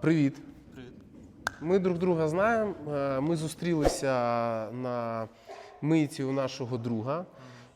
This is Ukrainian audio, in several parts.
Привіт. Привіт. Ми друг друга знаємо. Е, Ми зустрілися на миті у нашого друга.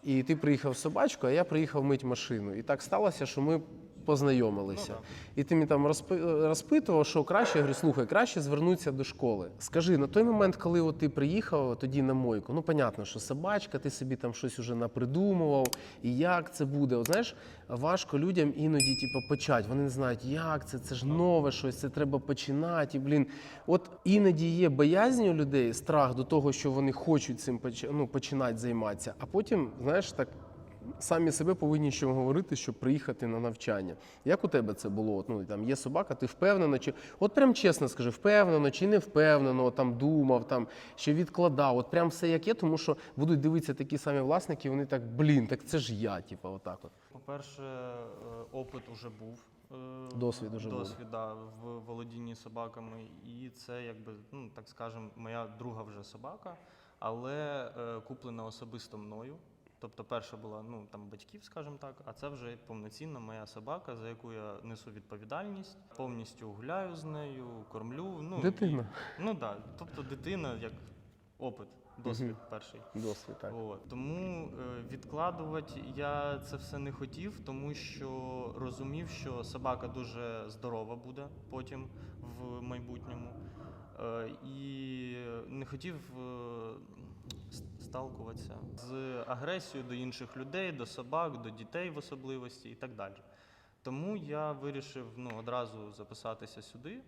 І ти приїхав собачку, а я приїхав мить машину. І так сталося, що ми познайомилися. І ти мені там розпитував, що краще, я говорю, слухай, краще звернутися до школи. Скажи, на той момент, коли от ти приїхав тоді на мойку, ну понятно, що собачка, ти собі там щось уже напридумував, і як це буде. От знаєш, важко людям іноді типу, почати. Вони не знають, як це, це ж нове щось, це треба починати. І, блін, от іноді є боязнь у людей, страх до того, що вони хочуть цим ну, починати займатися, а потім, знаєш, так. Самі себе повинні ще говорити, щоб приїхати на навчання. Як у тебе це було? От, ну, там є собака, ти впевнено, чи от прям чесно скажи, впевнено чи не впевнено, там думав, там ще відкладав. От прям все як є, тому що будуть дивитися такі самі власники, вони так, блін, так це ж я, типу, отак от. По-перше, е, опит уже був. е, Досвід уже досвід, да, в володінні собаками. І це, якби, ну так скажемо, моя друга вже собака, але е, куплена особисто мною. Тобто перша була ну там батьків, скажімо так, а це вже повноцінна моя собака, за яку я несу відповідальність, повністю гуляю з нею, кормлю. Ну Дитина. І, ну да, тобто дитина як опит, досвід перший. Досвід, так. От. Тому е, відкладувати я це все не хотів, тому що розумів, що собака дуже здорова буде потім в майбутньому. Е, і не хотів е, сталкуватися з агресією до інших людей, до собак, до дітей в особливості і так далі. Тому я вирішив ну, одразу записатися сюди.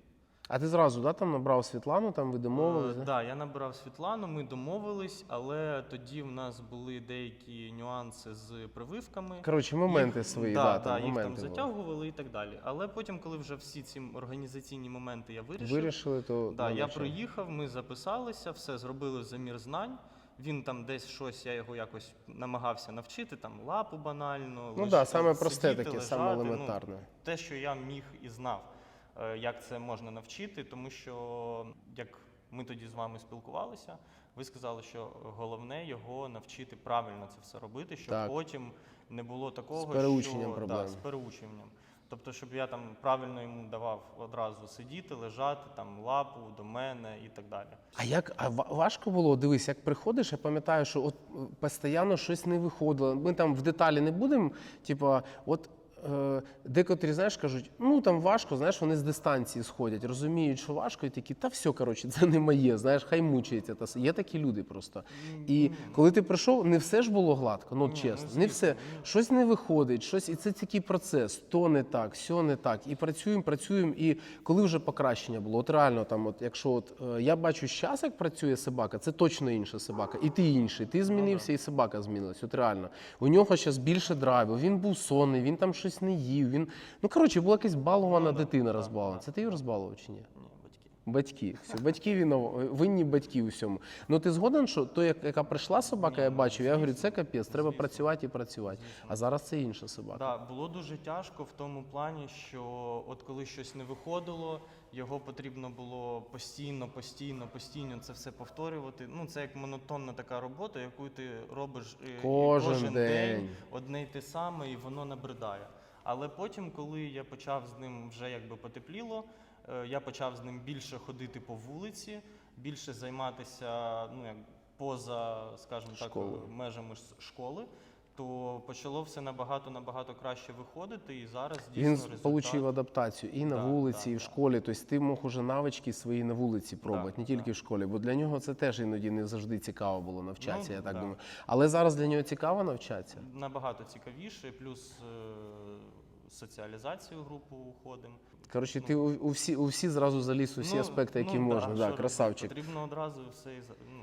А ти зразу да, там набрав Світлану, там ви Так, домовилися? Е, да, я набирав Світлану, ми домовились, але тоді в нас були деякі нюанси з прививками. Коротше, моменти Їх- свої, да, да, да, там їх моменти там були. затягували і так далі. Але потім, коли вже всі ці організаційні моменти я вирішив, Вирішили, то да, я приїхав, ми записалися, все зробили замір знань. Він там десь щось, я його якось намагався навчити, там лапу банально. Ну так, саме просте таке, саме ну, те, що я міг і знав, е, як це можна навчити, тому що як ми тоді з вами спілкувалися, ви сказали, що головне його навчити правильно це все робити, щоб Так. потім не було такого, переученням що проблем. Да, з переученням. Тобто, щоб я там правильно йому давав одразу сидіти, лежати, там лапу до мене і так далі. А як а ва- важко було? Дивись, як приходиш, я пам'ятаю, що от е, постійно щось не виходило. Ми там в деталі не будемо. Типа, от декотрі, знаєш, кажуть, ну там важко, знаєш, вони з дистанції сходять, розуміють, що важко, і такі, та все, коротше, це не моє. Знаєш, хай мучається. Та. Є такі люди просто. І коли ти прийшов, не все ж було гладко, ну чесно, ну, не все. Щось не виходить, щось, і це такий процес. То не так, все не так. І працюємо, працюємо. І коли вже покращення було, от реально там, от якщо от е, я бачу зараз, як працює собака, це точно інша собака. І ти інший. Ти змінився, і собака змінилась. От реально. У нього зараз більше драйву. Він був сонний, він там щось не їв. Він ну коротше, була якась балована Ну, дитина да, розбалована. да. Це ти її розбалував чи ні? Ні, батьки. Батьки, все, батьки винно- винні батьки у всьому. Ну ти згоден, що то, як- яка прийшла собака, я бачив, я говорю, це капець, треба працювати і працювати. А зараз це інша собака. Да, було дуже тяжко в тому плані, що от коли щось не виходило, його потрібно було постійно, постійно, постійно це все повторювати. Ну, це як монотонна така робота, яку ти робиш е, Кожен день. одне й те саме, і воно набридає. Але потім, коли я почав з ним вже якби потепліло, е, я почав з ним більше ходити по вулиці, більше займатися ну, як поза, скажімо так, Школи. межами школи, то почало все набагато набагато краще виходити, і зараз дійсно Він результат. отримав адаптацію і на Да, вулиці, да, і в да. школі. Тобто ти мог уже навички свої на вулиці пробувати, не тільки да. в школі. Бо для нього це теж іноді не завжди цікаво було навчатися, Ну, я так да. думаю. Але зараз для нього цікаво навчатися. набагато цікавіше, плюс е, соціалізацію групу уходимо. Коротше, ти у, у всі у всі зразу заліз у всі Ну, аспекти, які ну, можна. що Да, красавчик. Потрібно одразу все і ну.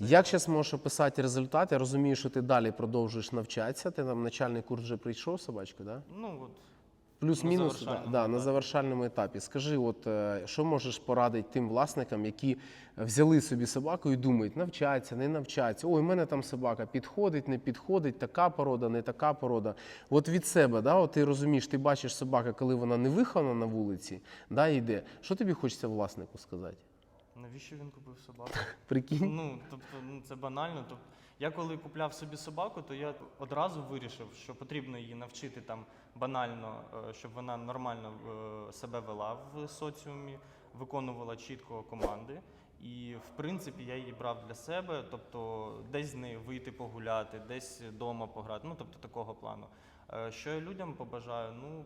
Як зараз можеш описати результат? Я розумію, що ти далі продовжуєш навчатися. Ти там начальний курс вже прийшов, собачка, да? Ну от Плюс-мінус да, завершальному да, на завершальному етапі. Скажи, от е, що можеш порадити тим власникам, які взяли собі собаку і думають, навчаться, не навчаться. Ой, в мене там собака підходить, не підходить, така порода, не така порода. От від себе, да, от ти розумієш, ти бачиш собака, коли вона не вихована на вулиці, да, йде. Що тобі хочеться власнику сказати? Навіщо він купив собаку? Прикинь. Ну, тобто, ну це банально. Тобто, я коли купляв собі собаку, то я одразу вирішив, що потрібно її навчити там банально, е, щоб вона нормально е, себе вела в соціумі, виконувала чітко команди. І в принципі я її брав для себе, тобто десь з нею вийти погуляти, десь вдома пограти. Ну тобто такого плану. Е, Що я людям побажаю? Ну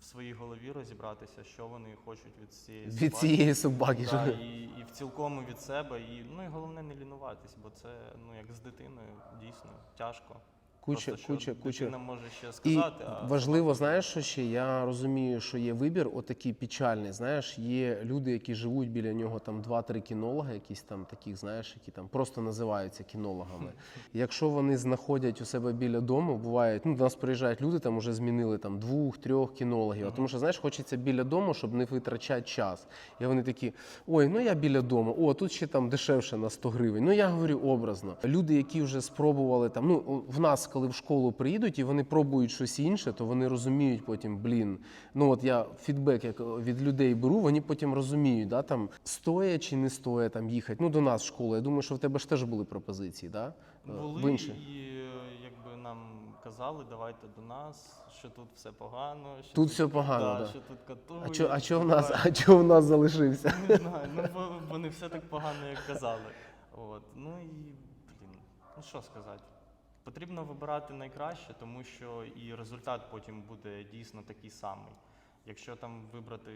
в своїй голові розібратися, що вони хочуть від цієї Від цієї собаки. Да, і, і в цілкому від себе, і ну і головне не лінуватись, бо це ну як з дитиною дійсно тяжко. Куча, Просто, куча, куча. Може ще І а важливо, знаєш, що ще я розумію, що є вибір, отакий печальний. Знаєш, є люди, які живуть біля нього там два-три кінолога, якісь там таких, знаєш, які там просто називаються кінологами. Якщо вони знаходять у себе біля дому, бувають, ну до нас приїжджають люди, там вже змінили там двох-трьох кінологів. А Тому що знаєш, хочеться біля дому, щоб не витрачати час. І вони такі: ой, ну я біля дому, о, тут ще там дешевше на 100 гривень. Ну я говорю образно. Люди, які вже спробували там, ну в нас, коли в школу приїдуть і вони пробують щось інше, то вони розуміють потім, блін. Ну от я фідбек як від людей беру, вони потім розуміють, да, там стоя чи не стоя там їхати. Ну до нас в школу. Я думаю, що в тебе ж теж були пропозиції, да? Е, були в інше. і е, якби нам казали, давайте до нас, що тут все погано, що Тут все погано, да, да. що тут катують. А чо, а чо в нас, а чо в нас залишився? Не знаю, ну бо вони все так погано, як казали. От. Ну і блін, ну що сказати. Потрібно вибирати найкраще, тому що і результат потім буде дійсно такий самий. Якщо там вибрати,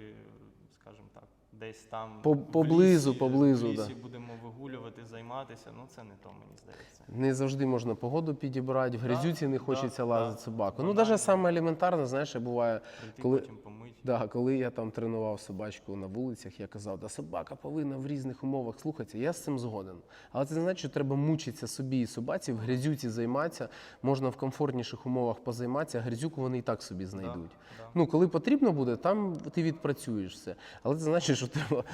скажімо так, десь там По- в лісі, поблизу, в лісі да. будемо вигулювати, займатися, ну це не то, мені здається. Не завжди можна погоду підібрати, в грязюці не да, хочеться да. лазити собаку. Ну, Банально. навіть саме елементарно, знаєш, я буває, Прийти коли- потім. Да, коли я там тренував собачку на вулицях, я казав, да собака повинна в різних умовах слухатися. Я з цим згоден. Але це не значить, що треба мучитися собі і собаці, в грязюці займатися. Можна в комфортніших умовах позайматися, а грязюку вони і так собі знайдуть. да. Ну, коли потрібно буде, там ти відпрацюєш все. Але це значить, що треба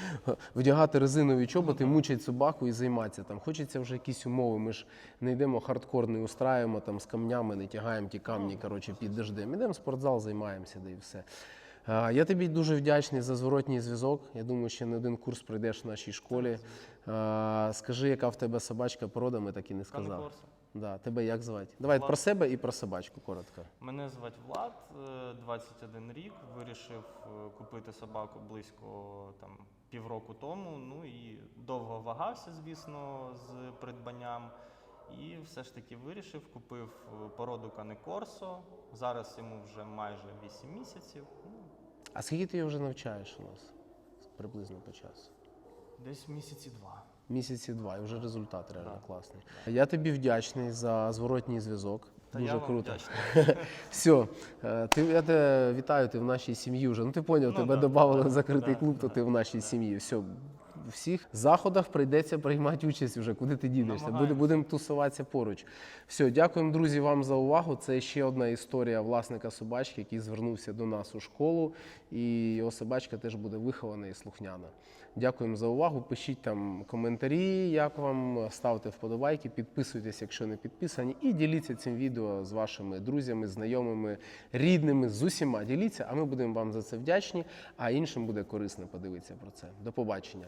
вдягати резинові чоботи, мучити собаку і займатися. Там хочеться вже якісь умови. Ми ж не йдемо хардкор, не устраюємо там з камнями, не тягаємо ті камні коротше, під дождем. Ідемо в спортзал, займаємося, да і все. Я тобі дуже вдячний за зворотній зв'язок. Я думаю, ще не один курс пройдеш в нашій школі. Скажи, яка в тебе собачка порода, ми так і не сказали. Канекорсо. Да, тебе як звати? Давай Влад. про себе і про собачку коротко. Мене звати Влад, е, 21 рік. Вирішив е, купити собаку близько там півроку тому. Ну і довго вагався, звісно, з придбанням. І все ж таки вирішив, купив е, породу Кане Корсо. Зараз йому вже майже 8 місяців. Ну, А скільки ти його вже навчаєш у нас? Приблизно по часу. десь місяці два. Місяці два, і вже результат реально класний. Я тобі вдячний за зворотній зв'язок. Та Дуже я вам круто. вдячний. Все, ти, я тебе вітаю, ти в нашій сім'ї вже. Ну ти поняв, Ну тебе да, додали да, в закритий да, клуб, то да, ти в нашій да. сім'ї. Все, всіх заходах прийдеться приймати участь вже, куди ти дінешся. Будемо тусуватися поруч. Все, дякуємо, друзі, вам за увагу. Це ще одна історія власника собачки, який звернувся до нас у школу, і його собачка теж буде вихована і слухняна. Дякуємо за увагу. Пишіть там коментарі, як вам, ставте вподобайки, підписуйтесь, якщо не підписані, і діліться цим відео з вашими друзями, знайомими, рідними, з усіма. Діліться, а ми будемо вам за це вдячні, а іншим буде корисно подивитися про це. До побачення.